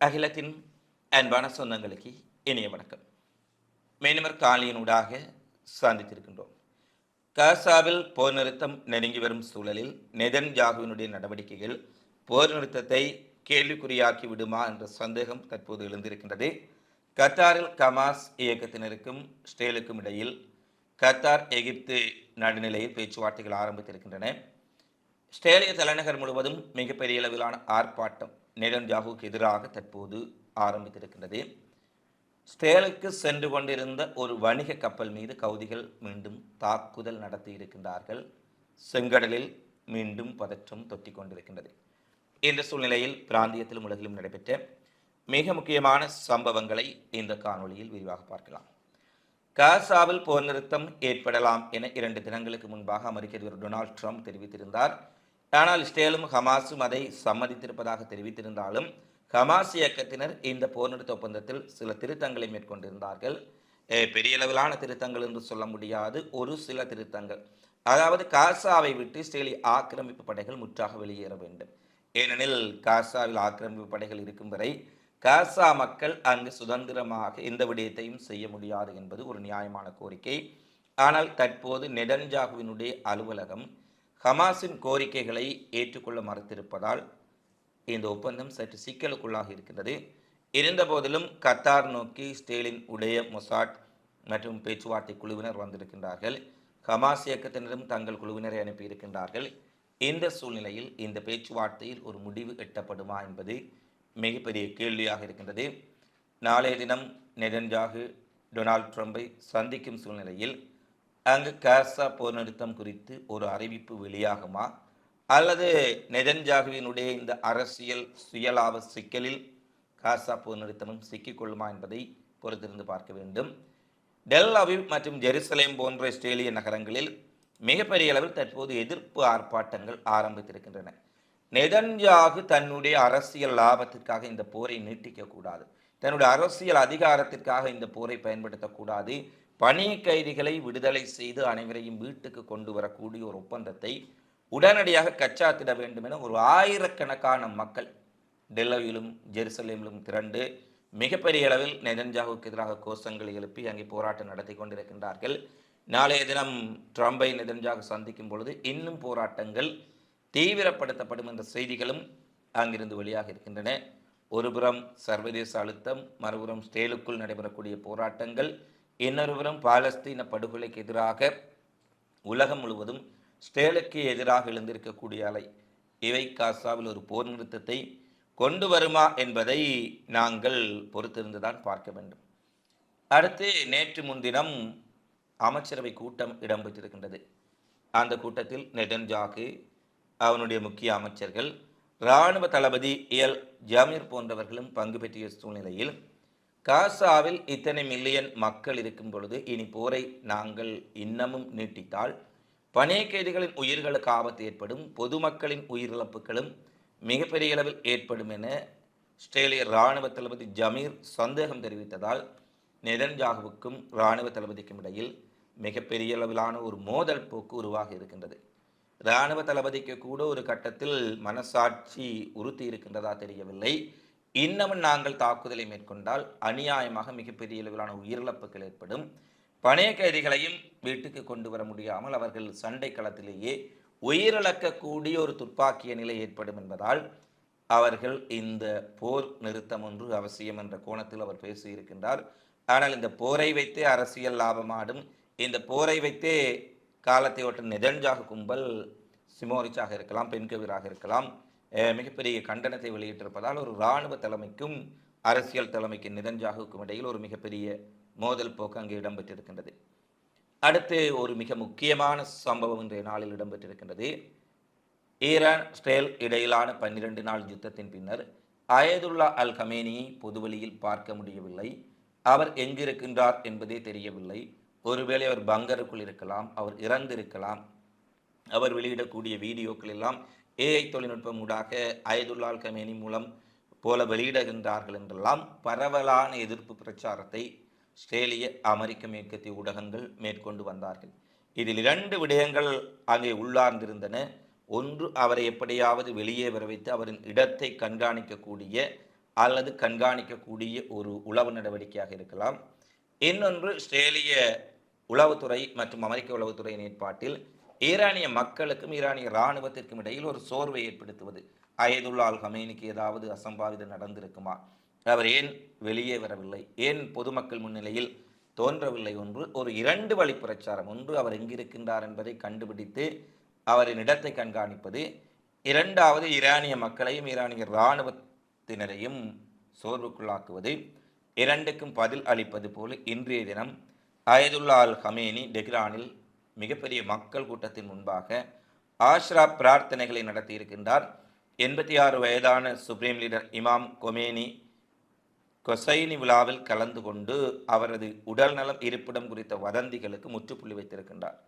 அகிலத்தின் அன்பான சொந்தங்களுக்கு இனிய வணக்கம். மேனிமர் காலியினூடாக சந்தித்திருக்கின்றோம். காசாவில் போர் நிறுத்தம் நெருங்கி வரும் சூழலில் நெதன்யாகுவினுடைய நடவடிக்கைகள் போர் நிறுத்தத்தை கேள்விக்குறியாக்கி விடுமா என்ற சந்தேகம் தற்போது எழுந்திருக்கின்றது. கத்தாரில் கமாஸ் இயக்கத்தினருக்கும் ஸ்டேலுக்கும் இடையில் கத்தார் எகிப்து நடுநிலையில் பேச்சுவார்த்தைகள் ஆரம்பித்திருக்கின்றன. ஸ்டேலிய தலைநகர் முழுவதும் மிகப்பெரிய அளவிலான ஆர்ப்பாட்டம் நெதன்யாகுவுக்கு எதிராக தற்போது ஆரம்பித்திருக்கின்றது. ஸ்டேலுக்கு சென்று கொண்டிருந்த ஒரு வணிக கப்பல் மீது கவுதிகள் மீண்டும் தாக்குதல் நடத்தி இருக்கின்றார்கள். செங்கடலில் மீண்டும் பதற்றம் தொத்தி கொண்டிருக்கின்றது. இந்த சூழ்நிலையில் பிராந்தியத்திலும் உலகிலும் நடைபெற்ற மிக முக்கியமான சம்பவங்களை இந்த காணொளியில் விரிவாக பார்க்கலாம். காசாவில் போர் நிறுத்தம் ஏற்படலாம் என இரண்டு தினங்களுக்கு முன்பாக அமெரிக்க அதிபர் டொனால்ட் ட்ரம்ப் தெரிவித்திருந்தார். ஆனால் இஸ்ரேலும் ஹமாஸும் அதை சம்மதித்திருப்பதாக தெரிவித்திருந்தாலும் ஹமாஸ் இயக்கத்தினர் இந்த போர் நிறுத்த ஒப்பந்தத்தில் சில திருத்தங்களை மேற்கொண்டிருந்தார்கள். பெரிய அளவிலான திருத்தங்கள் என்று சொல்ல முடியாது ஒரு சில திருத்தங்கள். அதாவது காசாவை விட்டு இஸ்ரேலிய ஆக்கிரமிப்பு படைகள் முற்றாக வெளியேற வேண்டும். ஏனெனில் காசாவில் ஆக்கிரமிப்பு படைகள் இருக்கும் வரை காசா மக்கள் அங்கு சுதந்திரமாக எந்த விடயத்தையும் செய்ய முடியாது என்பது ஒரு நியாயமான கோரிக்கை. ஆனால் தற்போது நெடன்ஜாகுவினுடைய அலுவலகம் ஹமாஸின் கோரிக்கைகளை ஏற்றுக்கொள்ள மறுத்திருப்பதால் இந்த ஒப்பந்தம் சற்று சிக்கலுக்குள்ளாக இருக்கின்றது. இருந்தபோதிலும் கத்தார் நோக்கி ஸ்டேலின் உடைய மொசாட் மற்றும் பேச்சுவார்த்தை குழுவினர் வந்திருக்கின்றார்கள். ஹமாஸ் இயக்கத்தினரும் தங்கள் குழுவினரை அனுப்பியிருக்கின்றார்கள். இந்த சூழ்நிலையில் இந்த பேச்சுவார்த்தையில் ஒரு முடிவு எட்டப்படுமா என்பது மிகப்பெரிய கேள்வியாக இருக்கின்றது. நாளைய தினம் நெதன்ஜாகு டொனால்ட் ட்ரம்பை சந்திக்கும் சூழ்நிலையில் அங்கு காசா போர் நிறுத்தம் குறித்து ஒரு அறிவிப்பு வெளியாகுமா? அல்லது நெதன்ஜாகுவினுடைய இந்த அரசியல் சுயலாப சிக்கலில் காசா போர் நிறுத்தமும் சிக்கிக்கொள்ளுமா என்பதை பொறுத்திருந்து பார்க்க வேண்டும். டெல் அவிவ் மற்றும் ஜெருசலேம் போன்ற இஸ்ரேலிய நகரங்களில் மிகப்பெரிய அளவில் தற்போது எதிர்ப்பு ஆர்ப்பாட்டங்கள் ஆரம்பித்திருக்கின்றன. நெதன்யாகு தன்னுடைய அரசியல் லாபத்திற்காக இந்த போரை நீட்டிக்கக்கூடாது. தன்னுடைய அரசியல் அதிகாரத்திற்காக இந்த போரை பயன்படுத்தக்கூடாது. பணி கைதிகளை விடுதலை செய்து அனைவரையும் வீட்டுக்கு கொண்டு வரக்கூடிய ஒரு ஒப்பந்தத்தை உடனடியாக கச்சாத்திட வேண்டும் என ஒரு ஆயிரக்கணக்கான மக்கள் டெல்லவிலும் ஜெருசலேமிலும் திரண்டு மிகப்பெரிய அளவில் நெதன்ஜாவுக்கு எதிராக கோஷங்களை எழுப்பி அங்கே போராட்டம் நடத்தி கொண்டிருக்கின்றார்கள். நாளைய தினம் ட்ரம்பை நெதன்ஜாக சந்திக்கும் பொழுது இன்னும் போராட்டங்கள் தீவிரப்படுத்தப்படும் என்ற செய்திகளும் அங்கிருந்து வெளியாக இருக்கின்றன. ஒருபுறம் சர்வதேச அழுத்தம் மறுபுறம் ஸ்டேலுக்குள் நடைபெறக்கூடிய போராட்டங்கள் இன்னொருவரும் பாலஸ்தீன படுகொலைக்கு எதிராக உலகம் முழுவதும் ஸ்டேலுக்கு எதிராக எழுந்திருக்கக்கூடிய அலை இவை காசாவில் ஒரு போர் நிறுத்தத்தை கொண்டு வருமா என்பதை நாங்கள் பொறுத்திருந்துதான் பார்க்க வேண்டும். அடுத்து நேற்று முன்தினம் அமைச்சரவை கூட்டம் இடம்பெற்றிருக்கின்றது. அந்த கூட்டத்தில் நெதன்ஜாகு அவனுடைய முக்கிய அமைச்சர்கள் இராணுவ தளபதி எல் ஜமீர் போன்றவர்களும் பங்கு பெற்றிய சூழ்நிலையில் காசாவில் இத்தனை மில்லியன் மக்கள் இருக்கும் பொழுது இனி போரை நாங்கள் இன்னமும் நீட்டித்தால் பணிய கைதிகளின் உயிர்களுக்கு ஆபத்து ஏற்படும் பொதுமக்களின் உயிரிழப்புகளும் மிகப்பெரிய அளவில் ஏற்படும் என ஆஸ்திரேலிய இராணுவ தளபதி ஜமீர் சந்தேகம் தெரிவித்ததால் நெதன்ஜாகுவுக்கும் இராணுவ தளபதிக்கும் இடையில் மிகப்பெரிய அளவிலான ஒரு மோதல் போக்கு உருவாகி இருக்கின்றது. இராணுவ தளபதிக்கு கூட ஒரு கட்டத்தில் மனசாட்சி உறுத்தி இருக்கின்றதா தெரியவில்லை. இன்னமும் நாங்கள் தாக்குதலை மேற்கொண்டால் அநியாயமாக மிகப்பெரிய அளவிலான உயிரிழப்புகள் ஏற்படும். பணைய கைதிகளையும் வீட்டுக்கு கொண்டு வர முடியாமல் அவர்கள் சண்டை களத்திலேயே உயிரிழக்கக்கூடிய ஒரு துப்பாக்கிய நிலை ஏற்படும் என்பதால் அவர்கள் இந்த போர் நிறுத்தம் ஒன்று அவசியம் என்ற கோணத்தில் அவர் பேசியிருக்கின்றார். ஆனால் இந்த போரை வைத்தே அரசியல் லாபமாடும் இந்த போரை வைத்தே காலத்தை ஒட்ட நெதன்ஜாக கும்பல் சிமோரிச்சாக இருக்கலாம் பெண்கவிராக இருக்கலாம். மிகப்பெரிய கண்டனத்தை வெளியிட்டிருப்பதால் ஒரு இராணுவ தலைமைக்கும் அரசியல் தலைமைக்கு நிரஞ்சாகுக்கும் இடையில் ஒரு மிகப்பெரிய மோதல் போக்கு அங்கே இடம்பெற்றிருக்கின்றது. அடுத்து ஒரு மிக முக்கியமான சம்பவம் இன்றைய நாளில் இடம்பெற்றிருக்கின்றது. ஈரான் இஸ்ரேல் இடையிலான பன்னிரண்டு நாள் யுத்தத்தின் பின்னர் அயதுல்லா அல் கமேனியை பொதுவெளியில் பார்க்க முடியவில்லை. அவர் எங்கிருக்கின்றார் என்பதே தெரியவில்லை. ஒருவேளை அவர் பங்கருக்குள் இருக்கலாம் அவர் இறந்திருக்கலாம். அவர் வெளியிடக்கூடிய வீடியோக்கள் எல்லாம் ஏஐ தொழில்நுட்பம் ஊடாக அயதுல்லால் கமேனி மூலம் போல வெளியிடுகின்றார்கள் என்றெல்லாம் பரவலான எதிர்ப்பு பிரச்சாரத்தை ஆஸ்திரேலிய அமெரிக்க மேற்கத்திய ஊடகங்கள் மேற்கொண்டு வந்தார்கள். இதில் இரண்டு விடயங்கள் அங்கே உள்ளார்ந்திருந்தன. ஒன்று அவரை எப்படியாவது வெளியே வர வைத்து அவரின் இடத்தை கண்காணிக்கக்கூடிய அல்லது கண்காணிக்கக்கூடிய ஒரு உளவு நடவடிக்கையாக இருக்கலாம். இன்னொன்று ஆஸ்திரேலிய உளவுத்துறை மற்றும் அமெரிக்க உளவுத்துறையின் ஏற்பாட்டில் ஈரானிய மக்களுக்கும் ஈரானிய இராணுவத்திற்கும் இடையில் ஒரு சோர்வை ஏற்படுத்துவது. அயதுல்லா அல் ஹமேனிக்கு ஏதாவது அசம்பாவிதம் நடந்திருக்குமா? அவர் ஏன் வெளியே வரவில்லை? ஏன் பொதுமக்கள் முன்னிலையில் தோன்றவில்லை ஒன்று ஒரு இரண்டு வழி பிரச்சாரம் ஒன்று அவர் எங்கிருக்கின்றார் என்பதை கண்டுபிடித்து அவரின் இடத்தை கண்காணிப்பது இரண்டாவது ஈரானிய மக்களையும் ஈரானிய இராணுவத்தினரையும் சோர்வுக்குள்ளாக்குவது இரண்டுக்கும் பதில் அளிப்பது போல இன்றைய தினம் அயதுல்லா அல் ஹமேனி டெஹ்ரானில் மிகப்பெரிய மக்கள் கூட்டத்தின் முன்பாக ஆஷ்ரா பிரார்த்தனைகளை நடத்தியிருக்கின்றார். எண்பத்தி ஆறு வயதான சுப்ரீம் லீடர் இமாம் கொமேனி கொசைனி விழாவில் கலந்து கொண்டு அவரது உடல்நலம் இருப்பிடம் குறித்த வதந்திகளுக்கு முற்றுப்புள்ளி வைத்திருக்கின்றார்.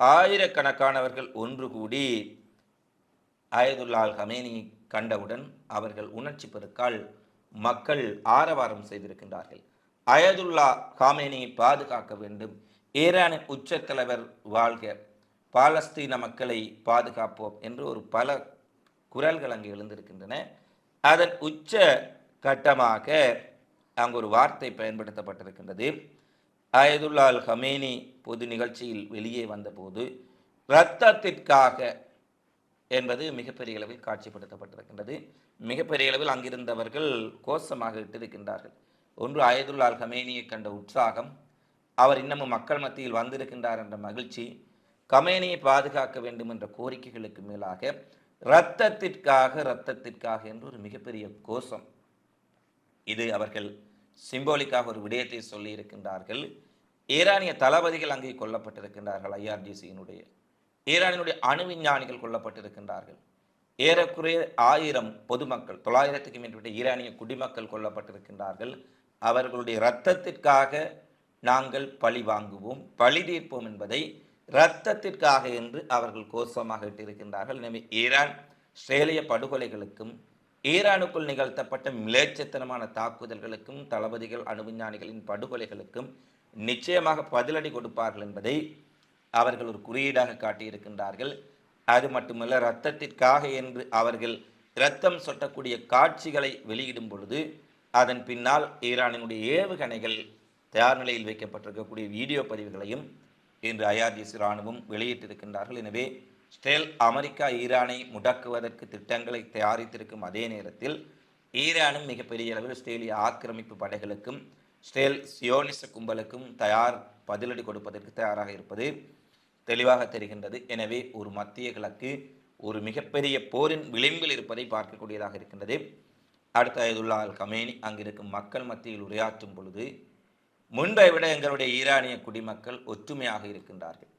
ஆயிரக்கணக்கானவர்கள் ஒன்று கூடி அயதுல்லால் ஹமேனி கண்டவுடன் அவர்கள் உணர்ச்சி பெருக்கால் மக்கள் ஆரவாரம் செய்திருக்கின்றார்கள். அயதுல்லா ஹாமேனியை பாதுகாக்க வேண்டும். ஈரானின் உச்ச தலைவர் வாழ்க பாலஸ்தீன மக்களை பாதுகாப்போம் என்று ஒரு பல குரல்கள் அங்கு எழுந்திருக்கின்றன. அதன் உச்ச கட்டமாக அங்கு ஒரு வார்த்தை பயன்படுத்தப்பட்டிருக்கின்றது. அயதுல்லா அல் ஹமேனி பொது நிகழ்ச்சியில் வெளியே வந்தபோது இரத்தத்திற்காக என்பது மிகப்பெரிய அளவில் காட்சிப்படுத்தப்பட்டிருக்கின்றது. மிகப்பெரிய அளவில் அங்கிருந்தவர்கள் கோஷமாக இட்டிருக்கின்றார்கள். ஒன்று அயதுல்லா அல் ஹமேனியை கண்ட உற்சாகம் அவர் இன்னமும் மக்கள் மத்தியில் வந்திருக்கின்றார் என்ற மகிழ்ச்சி கமேனியை பாதுகாக்க வேண்டும் என்ற கோரிக்கைகளுக்கு மேலாக இரத்தத்திற்காக இரத்தத்திற்காக என்று ஒரு மிகப்பெரிய கோஷம். இது அவர்கள் சிம்போலிக்காக ஒரு விடயத்தை சொல்லி இருக்கின்றார்கள். ஈரானிய தளபதிகள் அங்கே கொல்லப்பட்டிருக்கின்றார்கள் ஐஆர்ஜிசியினுடைய. ஈரானினுடைய அணு விஞ்ஞானிகள் கொல்லப்பட்டிருக்கின்றார்கள். ஏறக்குறைய ஆயிரம் பொதுமக்கள் தொள்ளாயிரத்துக்கு மேற்பட்ட ஈரானிய குடிமக்கள் கொல்லப்பட்டிருக்கின்றார்கள். அவர்களுடைய இரத்தத்திற்காக நாங்கள் பழி வாங்குவோம் பழி தீர்ப்போம் என்பதை இரத்தத்திற்காக என்று அவர்கள் கோஷமாக இட்டிருக்கின்றார்கள். எனவே ஈரான் இஸ்ரேலிய படுகொலைகளுக்கும் ஈரானுக்குள் நிகழ்த்தப்பட்ட மிலேச்சத்தனமான தாக்குதல்களுக்கும் தளபதிகள் அணுவிஞ்ஞானிகளின் படுகொலைகளுக்கும் நிச்சயமாக பதிலடி கொடுப்பார்கள் என்பதை அவர்கள் ஒரு குறியீடாக காட்டியிருக்கின்றார்கள். அது மட்டுமல்ல இரத்தத்திற்காக என்று அவர்கள் இரத்தம் சொட்டக்கூடிய காட்சிகளை வெளியிடும் பொழுது அதன் பின்னால் ஈரானினுடைய ஏவுகணைகள் தயார் நிலையில் வைக்கப்பட்டிருக்கக்கூடிய வீடியோ பதிவுகளையும் இன்று ஐஆர்ஜிசி இராணுவம் வெளியிட்டிருக்கின்றார்கள். எனவே ஸ்டேல் அமெரிக்கா ஈரானை முடக்குவதற்கு திட்டங்களை தயாரித்திருக்கும் அதே நேரத்தில் ஈரானும் மிகப்பெரிய அளவில் ஸ்டேலிய ஆக்கிரமிப்பு படைகளுக்கும் ஸ்டேல் சியோனிச கும்பலுக்கும் தயார் பதிலடி கொடுப்பதற்கு தயாராக இருப்பது தெளிவாக தெரிகின்றது. எனவே ஒரு மத்திய கிழக்கு ஒரு மிகப்பெரிய போரின் விளிம்பில் இருப்பதை பார்க்கக்கூடியதாக இருக்கின்றது. அடுத்த அயதுல்லா அல் கமேனி அங்கிருக்கும் மக்கள் மத்தியில் உரையாற்றும் பொழுது முன்பை விட எங்களுடைய ஈரானிய குடிமக்கள் ஒற்றுமையாக இருக்கின்றார்கள்.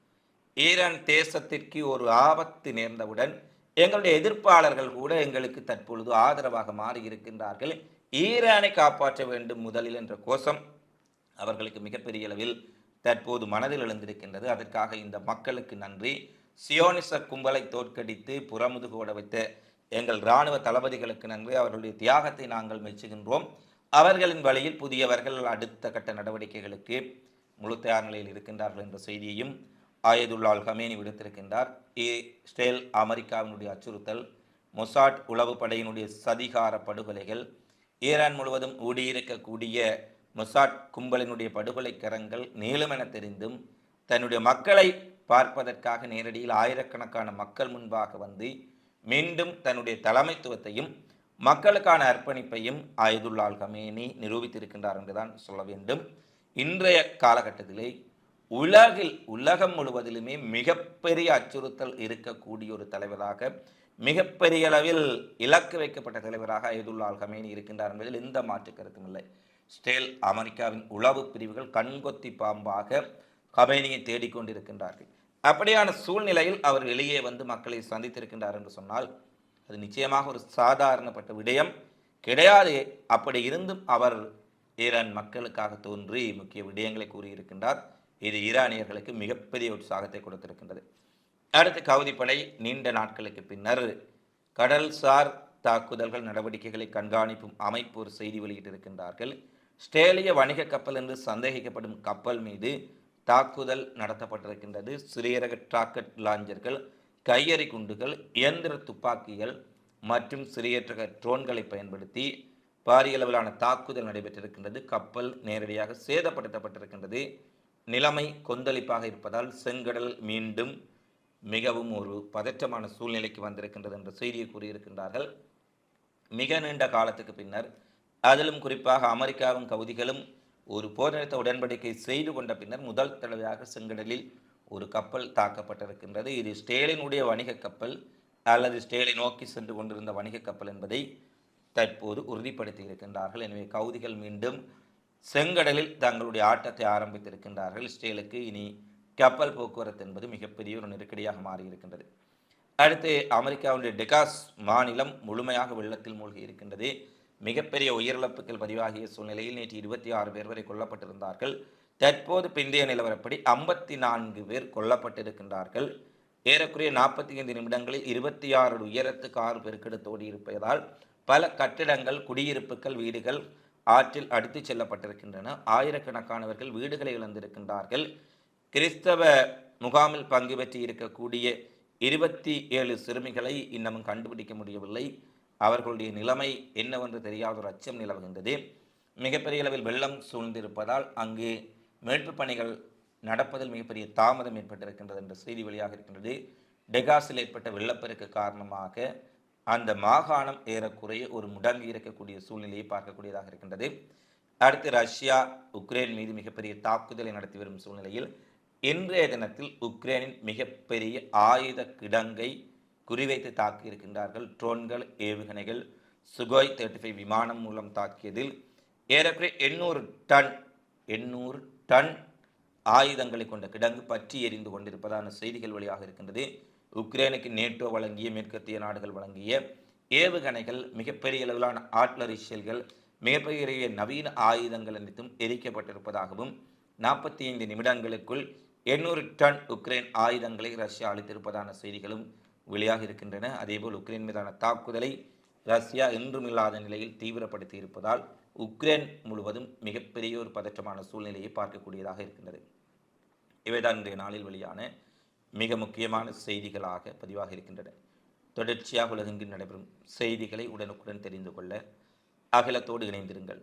ஈரான் தேசத்திற்கு ஒரு ஆபத்து நேர்ந்தவுடன் எங்களுடைய எதிர்ப்பாளர்கள் கூட எங்களுக்கு தற்பொழுது ஆதரவாக மாறி இருக்கின்றார்கள். ஈரானை காப்பாற்ற வேண்டும் முதலில் என்ற கோஷம் அவர்களுக்கு மிகப்பெரிய அளவில் தற்போது மனதில் எழுந்திருக்கின்றது. அதற்காக இந்த மக்களுக்கு நன்றி. சியோனிச கும்பலை தோற்கடித்து புறமுதுகோட வைத்த எங்கள் இராணுவ தளபதிகளுக்கு நன்றி. அவர்களுடைய தியாகத்தை நாங்கள் மெச்சுகின்றோம். அவர்களின் வழியில் புதியவர்கள் அடுத்த கட்ட நடவடிக்கைகளுக்கு முழு தயார் நிலையில் இருக்கின்றார்கள் என்ற செய்தியையும் ஆயதுல்லால் ஹமேனி விடுத்திருக்கின்றார். இஸ்ரேல் அமெரிக்காவினுடைய அச்சுறுத்தல் மொசாட் உளவு படையினுடைய சதிகார படுகொலைகள் ஈரான் முழுவதும் ஊடியிருக்கக்கூடிய மொசாட் கும்பலினுடைய படுகொலை கரங்கள் என தெரிந்தும் தன்னுடைய மக்களை பார்ப்பதற்காக நேரடியில் ஆயிரக்கணக்கான மக்கள் முன்பாக வந்து மீண்டும் தன்னுடைய தலைமைத்துவத்தையும் மக்களுக்கான அர்ப்பணிப்பையும் ஆயுதுல்லால் கமேனி நிரூபித்திருக்கின்றார் என்றுதான் சொல்ல வேண்டும். இன்றைய காலகட்டத்திலே உலகில் உலகம் முழுவதிலுமே மிகப்பெரிய அச்சுறுத்தல் இருக்கக்கூடிய ஒரு தலைவராக மிகப்பெரிய அளவில் இலக்கு வைக்கப்பட்ட தலைவராக ஐதுல்லா கமேனி இருக்கின்றார் என்பதில் எந்த மாற்று கருத்தும் இல்லை. ஸ்டேல் அமெரிக்காவின் உளவு பிரிவுகள் கண்கொத்தி பாம்பாக கமேனியை தேடிக்கொண்டிருக்கின்றார்கள். அப்படியான சூழ்நிலையில் அவர் வெளியே வந்து மக்களை சந்தித்திருக்கின்றார் என்று சொன்னால் அது நிச்சயமாக ஒரு சாதாரணப்பட்ட விடயம். கிடையாது. அப்படி இருந்தும் அவர் ஈரான் மக்களுக்காக தோன்றி முக்கிய விடயங்களை கூறியிருக்கின்றார். இது ஈரானியர்களுக்கு மிகப்பெரிய உற்சாகத்தை கொடுத்திருக்கின்றது. அடுத்து கவுதிப்படை நீண்ட நாட்களுக்கு பின்னர் கடல்சார் தாக்குதல்கள் நடவடிக்கைகளை கண்காணிப்பும் அமைப்பு ஒரு செய்தி வெளியிட்டிருக்கின்றார்கள். ஸ்டேலிய வணிக கப்பல் என்று சந்தேகிக்கப்படும் கப்பல் மீது தாக்குதல் நடத்தப்பட்டிருக்கின்றது. சிறியரக டிராக்கெட் லாஞ்சர்கள் கையெறி குண்டுகள் இயந்திர துப்பாக்கிகள் மற்றும் சிறிய ரக ட்ரோன்களை பயன்படுத்தி பாரிய அளவிலான தாக்குதல் நடைபெற்றிருக்கின்றது. கப்பல் நேரடியாக சேதப்படுத்தப்பட்டிருக்கின்றது. நிலைமை கொந்தளிப்பாக இருப்பதால் செங்கடல் மீண்டும் மிகவும் ஒரு பதற்றமான சூழ்நிலைக்கு வந்திருக்கின்றது என்ற செய்தியை கூறியிருக்கின்றார்கள். மிக நீண்ட காலத்துக்கு பின்னர் அதிலும் குறிப்பாக அமெரிக்காவும் கவுதிகளும் ஒரு போர் நிறுத்த உடன்படிக்கை செய்து கொண்ட பின்னர் முதல் தடவையாக செங்கடலில் ஒரு கப்பல் தாக்கப்பட்டிருக்கின்றது. இது ஸ்டேலினுடைய வணிக கப்பல் அல்லது ஸ்டேலை நோக்கி சென்று கொண்டிருந்த வணிக கப்பல் என்பதை தற்போது உறுதிப்படுத்தி இருக்கின்றார்கள். எனவே கவுதிகள் மீண்டும் செங்கடலில் தங்களுடைய ஆட்டத்தை ஆரம்பித்திருக்கின்றார்கள். ஸ்டேலுக்கு இனி கப்பல் போக்குவரத்து என்பது மிகப்பெரிய ஒரு நெருக்கடியாக மாறியிருக்கின்றது. அடுத்து அமெரிக்காவுடைய டெகாஸ் மாநிலம் முழுமையாக வெள்ளத்தில் மூழ்கி இருக்கின்றது. மிகப்பெரிய உயிரிழப்புகள் பதிவாகிய சூழ்நிலையில் நேற்று இருபத்தி ஆறு பேர் வரை கொல்லப்பட்டிருந்தார்கள். தற்போது பிந்தைய நிலவரப்படி ஐம்பத்தி நான்கு பேர் கொல்லப்பட்டிருக்கின்றார்கள். ஏறக்குறைய நாற்பத்தி ஐந்து நிமிடங்களில் இருபத்தி ஆறு உயரத்துக்கு ஆறு பெருக்கெடுத்தோடி இருப்பதால் பல கட்டிடங்கள் குடியிருப்புகள் வீடுகள் ஆற்றில் அடித்துச் செல்லப்பட்டிருக்கின்றன. ஆயிரக்கணக்கானவர்கள் வீடுகளை இழந்திருக்கின்றார்கள். கிறிஸ்தவ முகாமில் பங்கு பெற்று இருக்கக்கூடிய இருபத்தி ஏழு சிறுமிகளை இன்னமும் கண்டுபிடிக்க முடியவில்லை. அவர்களுடைய நிலைமை என்னவென்று தெரியாத ஒரு அச்சம் நிலவுகின்றது. மிகப்பெரிய அளவில் வெள்ளம் சூழ்ந்திருப்பதால் அங்கு மீட்பு பணிகள் நடப்பதில் மிகப்பெரிய தாமதம் ஏற்பட்டிருக்கின்றது என்ற செய்தி வெளியாக இருக்கின்றது. டெகாஸில் ஏற்பட்ட வெள்ளப்பெருக்கு காரணமாக அந்த மாகாணம் ஏறக்குறைய ஒரு முடங்கி இருக்கக்கூடிய சூழ்நிலையை பார்க்கக்கூடியதாக இருக்கின்றது. அடுத்து ரஷ்யா உக்ரைன் மீது மிகப்பெரிய தாக்குதலை நடத்தி வரும் சூழ்நிலையில் இன்றைய தினத்தில் உக்ரைனின் மிகப்பெரிய ஆயுத கிடங்கை குறிவைத்து தாக்கி இருக்கின்றார்கள். ட்ரோன்கள் ஏவுகணைகள் சுகோய் தேர்ட்டி ஃபைவ் விமானம் மூலம் தாக்கியதில் ஏறக்குறைய எண்ணூறு டன் எண்ணூறு டன் ஆயுதங்களை கொண்ட கிடங்கு பற்றி எரிந்து கொண்டிருப்பதான செய்திகள் வழியாக இருக்கின்றது. உக்ரைனுக்கு நேட்டோ வழங்கிய மேற்கத்திய நாடுகள் வழங்கிய ஏவுகணைகள் மிகப்பெரிய அளவிலான ஆட்லரி ஷெல்கள் மிகப்பெரிய நவீன ஆயுதங்கள் அனைத்தும் எரிக்கப்பட்டிருப்பதாகவும் நாற்பத்தி ஐந்து நிமிடங்களுக்குள் எண்ணூறு டன் உக்ரைன் ஆயுதங்களை ரஷ்யா அளித்திருப்பதான செய்திகளும் வெளியாக இருக்கின்றன. அதேபோல் உக்ரைன் மீதான தாக்குதலை ரஷ்யா என்றும் இல்லாத நிலையில் தீவிரப்படுத்தி இருப்பதால் உக்ரைன் முழுவதும் மிகப்பெரிய ஒரு பதற்றமான சூழ்நிலையை பார்க்கக்கூடியதாக இருக்கின்றது. இவைதான் இன்றைய நாளில் வெளியான மிக முக்கியமான செய்திகளாக பதிவாக இருக்கின்றன. தொடர்ச்சியாக உலகெங்கில் நடைபெறும் செய்திகளை உடனுக்குடன் தெரிந்து கொள்ள அகலத்தோடு இணைந்திருங்கள்.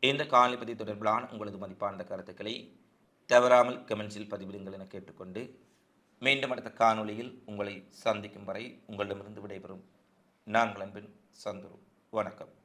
இந்த காணொலி தொடர்பிலான உங்களது மதிப்பான கருத்துக்களை தவறாமல் கமெண்ட்ஸில் பதிவிடுங்கள் என கேட்டுக்கொண்டு மீண்டும் அடுத்த காணொளியில் உங்களை சந்திக்கும் வரை உங்களிடமிருந்து விடைபெறும். நான் அன்பின் சந்துரு. வணக்கம்.